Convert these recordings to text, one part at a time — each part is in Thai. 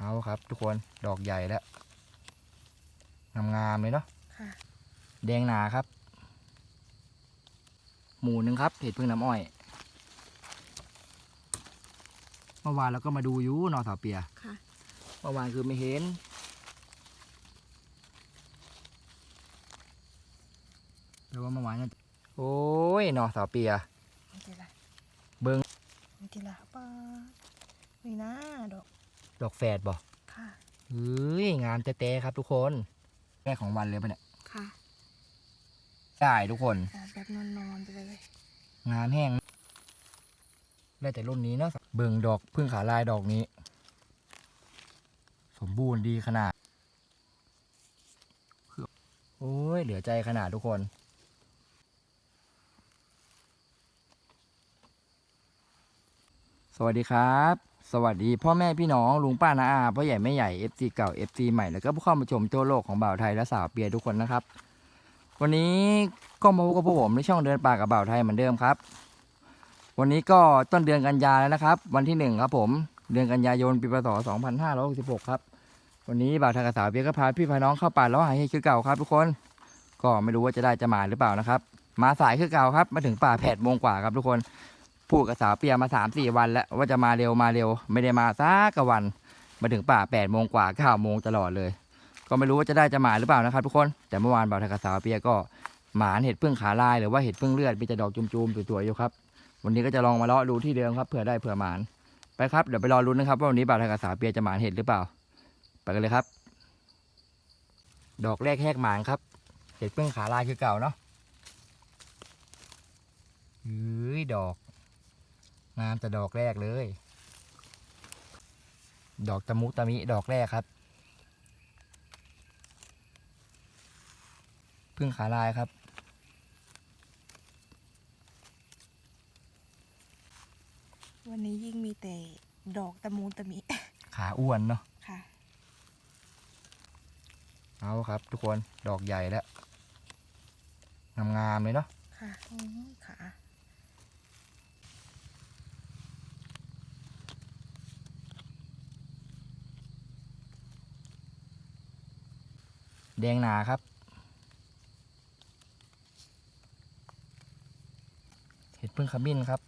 เอาครับ ทุกคนดอกใหญ่แล้วงามๆเลยเนาะค่ะแดงหนาครับ หมูหนึ่งครับเห็ดพึ่งน้ำอ้อย เมื่อวานเราก็มาดูอยู่นอสาวเปียค่ะเมื่อวานคือไม่เห็น แต่ว่าเมื่อวานนั่นโอ้ยนอสาวเปียนี่ทีละเบิ่งนี่ทีละป้านี่นะดอก ดอกแฝดบ่ค่ะ เฮ้ยงามแต้ๆครับทุกคนแม่ของวันเลยปะเนี่ยค่ะได้ทุกคนออกแบบนอนๆไปเลย งามแห้ง ได้แต่รุ่นนี้เนาะ เบิ่งดอกพึ่งขาลายดอกนี้ สมบูรณ์ดีขนาด โอ้ย เหลือใจขนาดทุกคนสวัสดีครับ สวัสดีพ่อแม่พี่น้องลุงป้านาอาพ่อใหญ่แม่ใหญ่ FC เก่า FC ใหม่แล้วก็ผู้เข้ามาชมโจโลกของบ่าวไทยและสาวเปียทุกคนนะครับ วันนี้ก็มาพบกับพวกผมในช่องเดินป่ากับบ่าวไทยเหมือนเดิมครับ วันนี้ก็ต้นเดือนกันยาแล้วนะครับ วันที่หนึ่งครับผมเดือนกันยายนปีพศ2566ครับวันนี้บ่าวไทยกับสาวเปียก็พาพี่พาน้องเข้าป่าแล้วหาเห็ดคือเก่าครับ ทุกคน ก็ไม่รู้ว่าจะได้จะมาหรือเปล่านะครับ มาสายคือเก่าครับมาถึงป่าแผดโมงกว่าครับทุกคน พูดกับสาวเปียมาสามสี่วันแล้วว่าจะมาเร็วมาเร็ว ไม่ได้มาสักกวัน มาถึงป่าแปดโมงกว่าเก้าโมงตลอดเลย ก็ไม่รู้ว่าจะได้จะมาหรือเปล่านะครับทุกคนแต่เมื่อวานบ่าวทยกับสาวเปียก็หมานเห็ดพึ่งขาลายหรือว่าเห็ดพึ่งเลือดมีแต่ดอกจุ่มๆตัวๆอยู่ครับวันนี้ก็จะลองมาเลาะดูที่เดิมครับเผื่อได้เผื่อหมานไปครับเดี๋ยวไปรอรุ้นนะครับว่าวันนี้บ่าวทยกับสาวเปียจะหมานเห็ดหรือเปล่า ไปกันเลยครับ ดอกแรกแหกหมานครับ เห็ดพึ่งขาลายคือเก่าเนาะเฮ้ยดอก งามแต่ดอกแรกเลย ดอกตะมุตะมิดอกแรกครับ พึ่งขาลายครับ วันนี้ยิ่งมีแต่ดอกตะมูตะมิ ขาอ้วนเนาะ ค่ะ เอาครับ ทุกคน ดอกใหญ่แล้ว งามๆเลยเนาะ ค่ะอืมขา แดงหนาครับเห็ดพึ่งขมิ้นครับ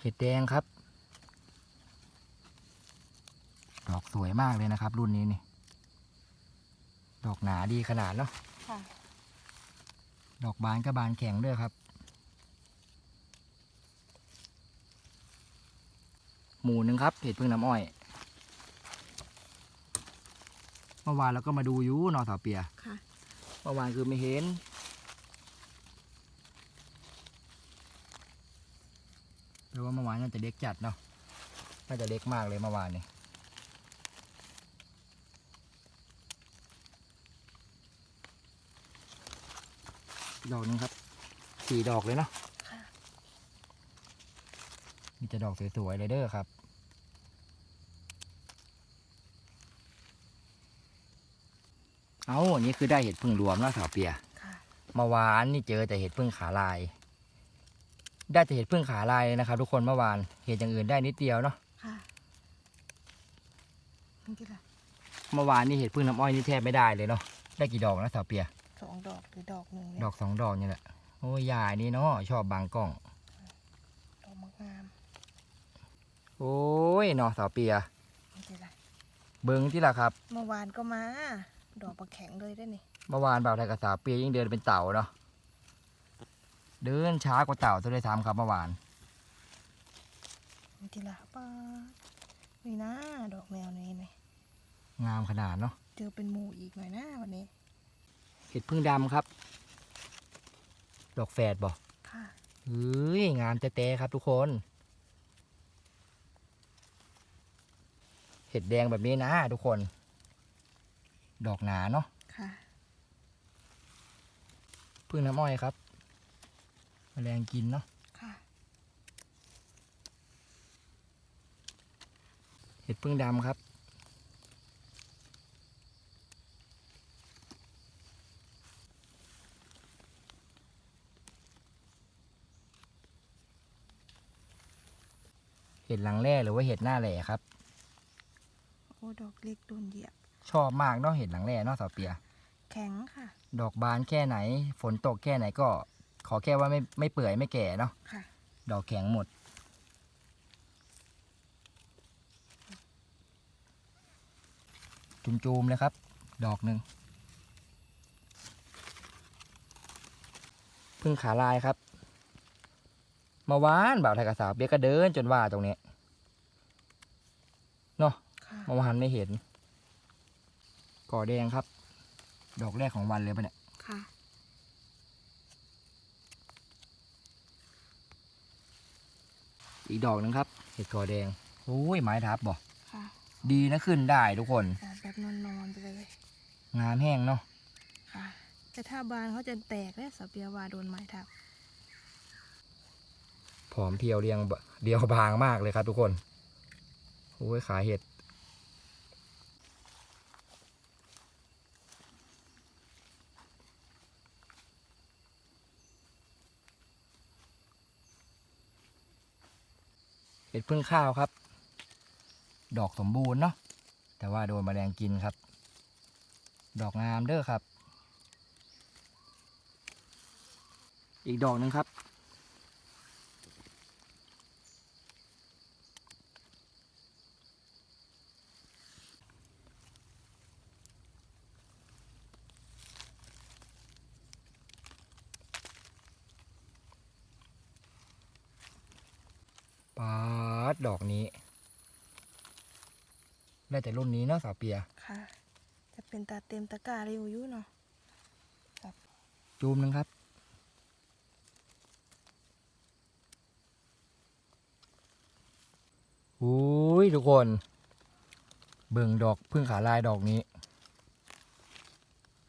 เห็ดแดงครับ ดอกสวยมากเลยนะครับ รุ่นนี้นี่ ดอกหนาดีขนาดเนาะค่ะดอกบานก็บานแข็งด้วยครับ หมูหนึ่งครับเห็ดพึ่งน้ำอ้อย เมื่อวานเราก็มาดูอยู่นอสาวเปียค่ะเมื่อวานคือไม่เห็น แปลว่าเมื่อวานน่าจะเล็กจัดเนาะ น่าจะเล็กมากเลยเมื่อวานนี่ดอกหนึงครับสี่ดอกเลยเนาะค่ะ มีแต่ดอกสวยๆเลยเด้อครับเอาอันนี้คือได้เห็ดพึ่งรวมแล้วสาวเปียค่ะเมื่อวานนี่เจอแต่เห็ดพึ่งขาลาย ได้แต่เห็ดพึ่งขาลายเลยนะครับ ทุกคนเมื่อวานเห็ดอย่างอื่นได้นิดเดียวเนาะค่ะนี่ทีละเมื่อวานนี่เห็ดพึ่งน้ำอ้อยนี่แทบไม่ได้เลยเนาะ ได้กี่ดอกนะสาวเปียสองดอกหรือดอกหนึ่งดเนี่ยอกสองดอกนี่แหละ โอ้ยยายนี่เนาะชอบบางกล้อง ดอกมะงาม โอ้ยเนาะสาวเปีย นี่ทีละเบิ้งที่ละครับ เมื่อวานก็มา ดอกปลาแข็งเลยได้นี่เมื่อวานบ่าวไทยกับสาวเปียยิ่งเดินเป็นเต่าเนาะ เดินช้ากว่าเต่าซะด้วยซ้ำครับเมื่อวาน นี่ทีละป้านี่นะดอกแนวนี้นี่งามขนาดเนาะเจอเป็นหมูอีกหน่อยนะวันนี้เห็ดพึ่งดำครับ ดอกแฝดบ่ค่ะเฮ้ยงามแต้ๆครับทุกคน เห็ดแดงแบบนี้นะทุกคน ดอกหนาเนาะค่ะพึ่งน้ำอ้อยครับแมลงกินเนาะค่ะ เห็ดพึ่งดำครับ เห็ดหลังแร่หรือว่าเห็ดหน้าแหล่ครับ โอ้ดอกเล็กโดนเหยียบ ชอบมากเนาะเห็ดหลังแร่เนาะสาวเปีย แข็งค่ะ ดอกบานแค่ไหน ฝนตกแค่ไหนก็ ขอแค่ว่าไม่ไม่เปื่อยไม่แก่เนาะค่ะ ดอกแข็งหมด จุมๆเลยครับ ดอกหนึ่งพึ่งขาลายครับมาวานบ่าวไทยกระสาวเบียกก็เดินจนว่าตรงนี้เนาะค่ะเมื่อวานไม่เห็น ก่อแดงครับ ดอกแรกของวันเลยปะเนี่ย ค่ะ อีกดอกหนึงครับ เห็ดก่อแดง โอ้ยไม้ทับบ่ค่ะดีนะขึ้นได้ทุกคน ออกแบบนอนๆไปเลย งามแห้งเนาะ ค่ะ แต่ถ้าบานเขาจะแตกแล้วสาวเปียว่าโดนไม้ทับ ผอมเพรียวเรียงบเดียวบางมากเลยครับทุกคน โอ้ยขาเห็ด พึ่งข้าวครับ ดอกสมบูรณ์เนาะแต่ว่าโดนแมลงกินครับ ดอกงามเด้อครับ อีกดอกหนึ่งครับ ปาดดอกนี้ ได้แต่รุ่นนี้เนาะสาวเปีย ค่ะ จะเป็นตาเต็มตะกร้าเร็วอยู่เนาะจูมหนึ่งครับโอ้ยทุกคน เบิ่งดอกพึ่งขาลายดอกนี้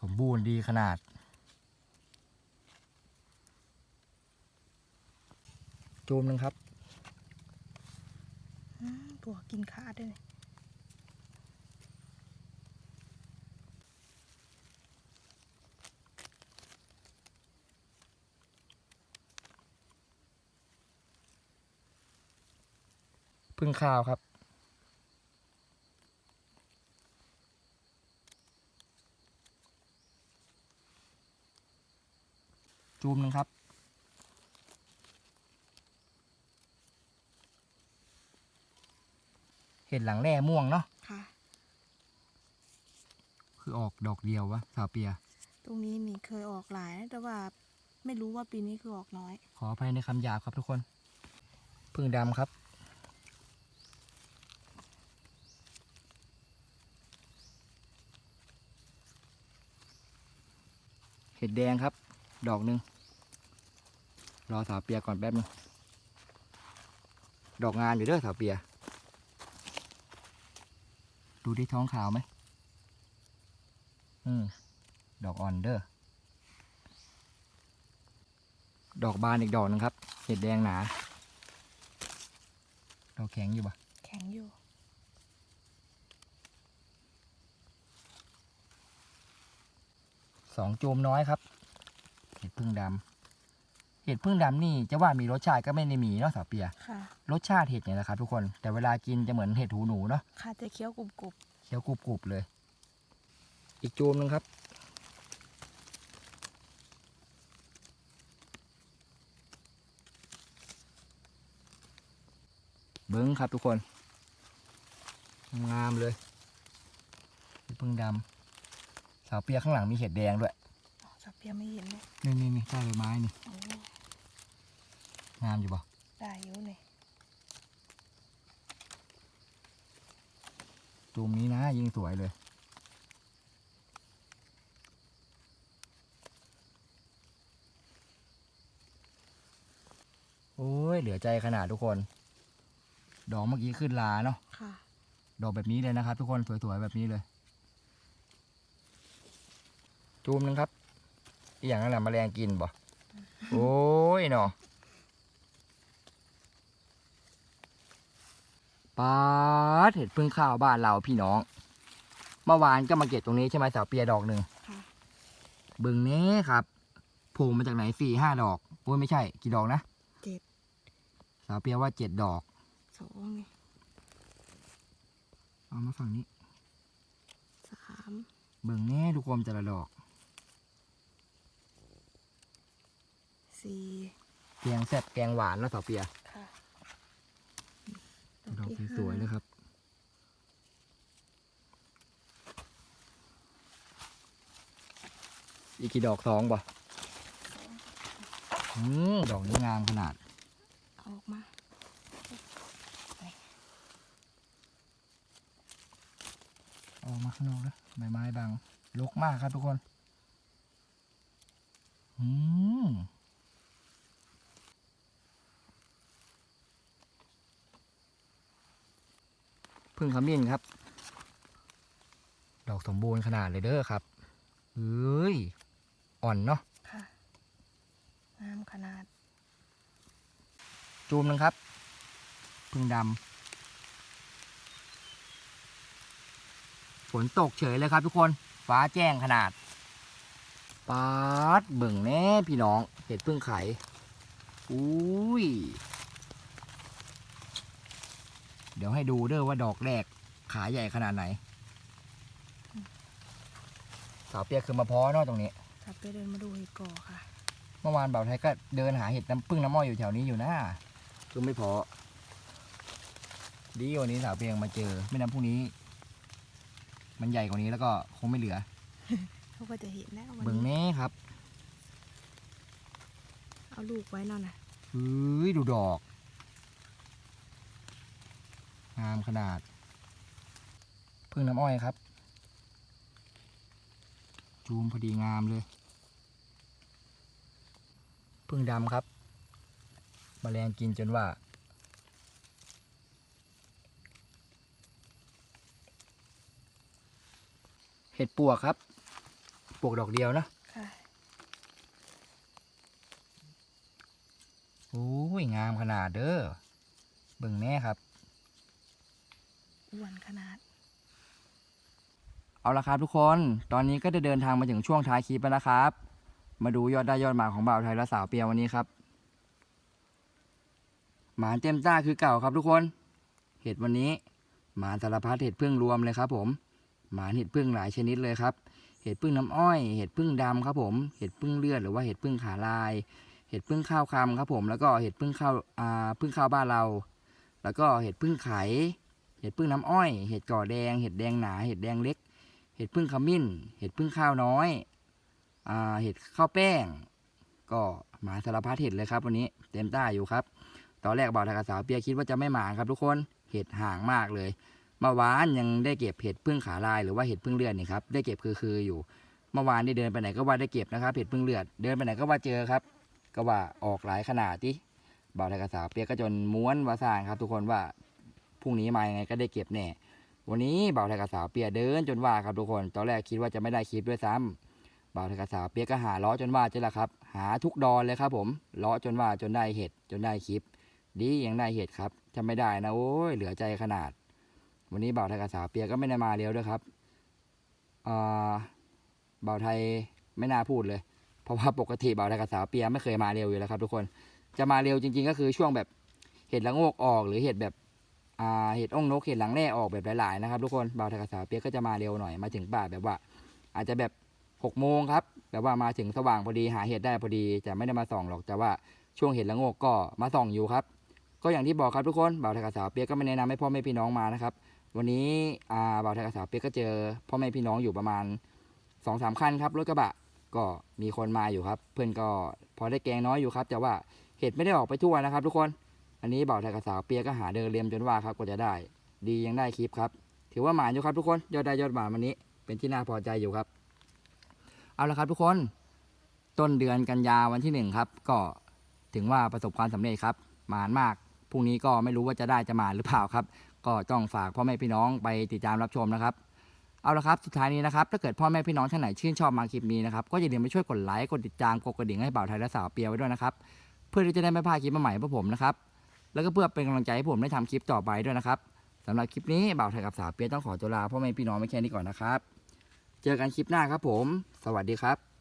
สมบูรณ์ดีขนาด จูมหนึ่งครับ อืมปวกกินขาดด้วยนี่ พึ่งข้าวครับ จูมหนึ่งครับเห็ดหลังแร่ม่วงเนาะ ค่ะ คือออกดอกเดียววะสาวเปีย ตรงนี้นี่เคยออกหลายนะแต่ว่าไม่รู้ว่าปีนี้คือออกน้อย ขออภัยในคำหยาบครับทุกคน พึ่งดำครับ ห็ดแดงครับ ดอกหนึ่งรอสาวเปียก่อนแป๊บนึงดอกงานอยู่เด้อสาวเปีย ดูที่ท้องขาวไหมอืมดอกอ่อนเด้อดอกบานอีกดอกหนึงครับ เห็ดแดงหนา ดอกแข็งอยู่ปะแข็งอยู่ สองจูมน้อยครับ เห็ดพึ่งดำเห็ดพึ่งดำนี่จะว่ามีรสชาติก็ไม่ได้มีเนาะสาวเปียค่ะรสชาติเห็ดเนี่ยนะครับ ทุกคน แต่เวลากินจะเหมือนเห็ดหูหนูเนาะ ค่ะจะเคี้ยวกรุบกรุบเคี้ยวกรุบๆเลย อีกจูมหนึงครับ เบิ้งครับทุกคน งามเลยเห็ดพึ่งดำ สาวเปียข้างหลังมีเห็ดแดงด้วยอ๋อสาวเปียไม่เห็นเลยนี่นี่นี่ใต้ใบไม้นี่โอ้งามอยู่ปะได้อยู่เนี่ยจูมนี้นะยิ่งสวยเลย โอ้ยเหลือใจขนาดทุกคน ดอกเมื่อกี้ขึ้นลาเนาะค่ะ ดอกแบบนี้เลยนะครับทุกคนสวยๆแบบนี้เลย จูมหนึงครับอหย่างนั้นแหละแมลงกินบ่โอ้ยเนาะปาดเห็ดพึ่งข้าวบ้านเราพี่น้อง เมื่อวานก็มาเก็บตรงนี้ใช่ไหมสาวเปียดอกหนึ่งค่ะบึงนี้ครับโผล่มาจากไหนสี่ห้าดอกโอ้ยไม่ใช่ กี่ดอกนะเจ็ด สาวเปียว่าเจ็ดดอก สองนี่เอามาฝั่งนี้ สามเบิ่งแน่ทุกคนแต่ละดอก สี่แกงแซ่บแกงหวานแล้วสาวเปียค่ะดอกที่สวยๆเลยครับ อีกกี่ดอกสองบ่อืมดอกนี้งามขนาด เอาออกมาออกมาข้างนอกนะใบไม้บังรกมากครับทุกคน อืม พึ่งขมิ้นครับ ดอกสมบูรณ์ขนาดเลยเด้อครับเอ้ยอ่อนเนาะค่ะงามขนาด จูมหนึงครับ พึ่งดำฝนตกเฉยเลยครับทุกคน ฟ้าแจ้งขนาดปาดเบิ่งแน่พี่น้องเห็ดพึ่งไข่อุ้ยเดี๋ยวให้ดูเด้อว่าดอกแรกขาใหญ่ขนาดไหน สาวเปียกคือมาเพาะเนาะตรงนี้กลับไปเดินมาดูเห็ดก่อค่ะ เมื่อวานบ่าวไทยก็เดินหาเห็ดน้ำพึ่งน้ำอ้อยอยู่แถวนี้อยู่นะคือไม่พอ ดีวันนี้สาวเปียงมาเจอ ไม่นั้นพรุ่งนี้ มันใหญ่กว่านี้แล้วก็คงไม่เหลือ เขาก็จะเห็นแล้ววันเบิ่งนี้แน่ครับเอาลูกไว้นอนน่ะ เฮ้ยดูดอก งามขนาด พึ่งน้ำอ้อยครับ จูมพอดีงามเลย พึ่งดำครับมแมลงกินจนว่า เห็ดปวกครับ ปวกดอกเดียวนะค่ะโอ้ยงามขนาดเด้อเบิ่งแน่ครับ อ้วนขนาด เอาละครับทุกคน ตอนนี้ก็จะเดินทางมาถึงช่วงท้ายคลิปแล้วนะครับ มาดูยอดได้ยอดหมาของบ่าวไทยและสาวเปียวันนี้ครับ หมาเต็มจ้าคือเก่าครับทุกคน เห็ดวันนี้ หมาสารพัดเห็ดพึ่งรวมเลยครับ ผม หมาเห็ดพึ่งหลายชนิดเลยครับ เห็ดพึ่งน้ำอ้อย เห็ดพึ่งดำครับผม เห็ดพึ่งเลือดหรือว่าเห็ดพึ่งขาลาย เห็ดพึ่งข้าวคำครับผม แล้วก็เห็ดพึ่งข้าวอ่าพึ่งข้าวบ้านเรา แล้วก็เห็ดพึ่งไข่ เห็ดพึ่งน้ำอ้อย เห็ดก่อแดง เห็ดแดงหนา เห็ดแดงเล็ก เห็ดพึ่งขมิ้น เห็ดพึ่งข้าวน้อยอ่าเห็ดข้าวแป้ง ก็หมาสารพัดเห็ดเลยครับวันนี้เต็มต้าอยู่ครับ ตอนแรกบ่าวทากบสาวเปียคิดว่าจะไม่หมาครับทุกคน เห็ดห่างมากเลยเมื่อวานยังได้เก็บเห็ดพึ่งขาลายหรือว่าเห็ดพึ่งเลือดนี่ครับได้เก็บคือคืออยู่เมื่อวานได้เดินไปไหนก็ว่าได้เก็บนะครับเห็ดพึ่งเลือด เดินไปไหนก็ว่าเจอครับ ก็ว่าออกหลายขนาดที่บ่าวทากบสาวเปียกก็จนม้วนวาซานครับ ทุกคนว่า พรุ่งนี้มายังไงก็ได้เก็บแน่ วันนี้บ่าวไทยกับสาวเปียเดินจนว่าครับทุกคน ตอนแรกคิดว่าจะไม่ได้คลิปด้วยซ้ำบ่าวไทยกับสาวเปียก็หาล้อจนว่าจ้าละครับ หาทุกดอนเลยครับผมล้อจนว่าจนได้เห็ดจนได้คลิป ดียังได้เห็ดครับถ้าไม่ได้นะโอ้ยเหลือใจขนาด วันนี้บ่าวไทยกับสาวเปียก็ไม่ได้มาเร็วด้วยครับอ่าบ่าวไทยไม่น่าพูดเลย เพราะว่าปกติบ่าวไทยกับสาวเปียไม่เคยมาเร็วอยู่แล้วครับ ทุกคนจะมาเร็วจริง ๆ ก็คือช่วงแบบเห็ดละโงกออกหรือเห็ดแบบ เห็ดอ่องนกเห็ดหลังแร่ออกแบบหลายๆนะครับทุกคนบ่าวทากบสาวเปียกก็จะมาเร็วหน่อยมาถึงป่าแบบว่า อาจจะแบบหกโมงครับแบบว่ามาถึงสว่างพอดีหาเห็ดได้พอดีจะไม่ได้มาส่องหรอกแต่ว่าช่วงเห็ดละโงกก็มาส่องอยู่ครับ ก็อย่างที่บอกครับทุกคนบ่าวทากบสาวเปียกก็ไม่แนะนำให้พ่อแม่พี่น้องมานะครับวันนี้บ่าวทากบสาวเปียกก็เจอพ่อแม่พี่น้องอยู่ประมาณสองสามคันครับรถกระบะก็มีคนมาอยู่ครับ เพื่อนก็พอได้แกงน้อยอยู่ครับ แต่ว่าเห็ดไม่ได้ออกไปทั่วนะครับ ทุกคน อันนี้บ่าวไทยกับสาวเปียก็หาเดินเรียมจนว่าครับกว่าจะได้ ดียังได้คลิปครับ ถือว่าหมานอยู่ครับทุกคนยอดได้ยอดหมานวันนี้ เป็นที่น่าพอใจอยู่ครับ เอาละครับทุกคนต้นเดือนกันยาวันที่หนึ่งครับ ก็ถึงว่าประสบความสำเร็จครับหมานมากพรุ่งนี้ก็ไม่รู้ว่าจะได้จะหมานหรือเปล่าครับ ก็ต้องฝากพ่อแม่พี่น้องไปติดตามรับชมนะครับเอาละครับ สุดท้ายนี้นะครับ ถ้าเกิดพ่อแม่พี่น้องท่านไหนชื่นชอบมาคลิปนี้นะครับ ก็อย่าลืมไปช่วยกดไลค์ กดติดตาม กดกระดิ่งให้บ่าวไทยและสาวเปียไว้ด้วยนะครับ เพื่อที่จะได้ไม่พลาดคลิปใหม่ๆพวกผมนะครับ แล้วก็เพื่อเป็นกำลังใจให้ผมได้ทำคลิปต่อไปด้วยนะครับสำหรับคลิปนี้บ่าวไทยกับสาวเปียต้องขอตัวลาพ่อแม่พี่น้องไม่แค่นี้ก่อนนะครับ เจอกันคลิปหน้าครับผม สวัสดีครับ